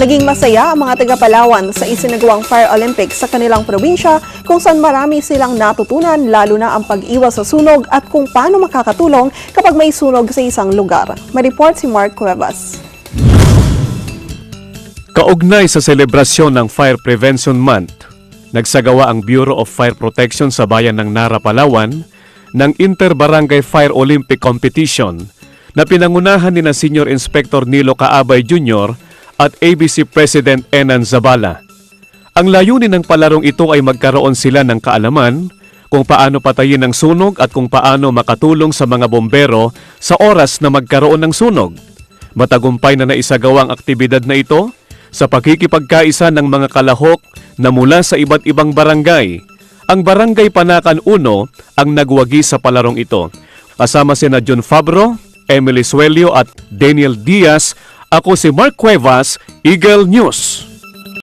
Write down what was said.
Naging masaya ang mga taga-Palawan sa isinagawang Fire Olympics sa kanilang probinsya kung saan marami silang natutunan lalo na ang pag-iwas sa sunog at kung paano makakatulong kapag may sunog sa isang lugar. May report si Mark Cuevas. Kaugnay sa selebrasyon ng Fire Prevention Month, nagsagawa ang Bureau of Fire Protection sa bayan ng Nara, Palawan ng Inter-Barangay Fire Olympic Competition na pinangunahan ni na Senior Inspector Nilo Kaabay Jr. at ABC President Enan Zabala. Ang layunin ng palarong ito ay magkaroon sila ng kaalaman kung paano patayin ang sunog at kung paano makatulong sa mga bombero sa oras na magkaroon ng sunog. Matagumpay na naisagawa ang aktibidad na ito sa pakikipagkaisa ng mga kalahok na mula sa iba't ibang barangay. Ang Barangay Panakan 1 ang nagwagi sa palarong ito. Kasama sina John Fabro, Emily Suelio at Daniel Diaz, ako si Mark Cuevas, Eagle News.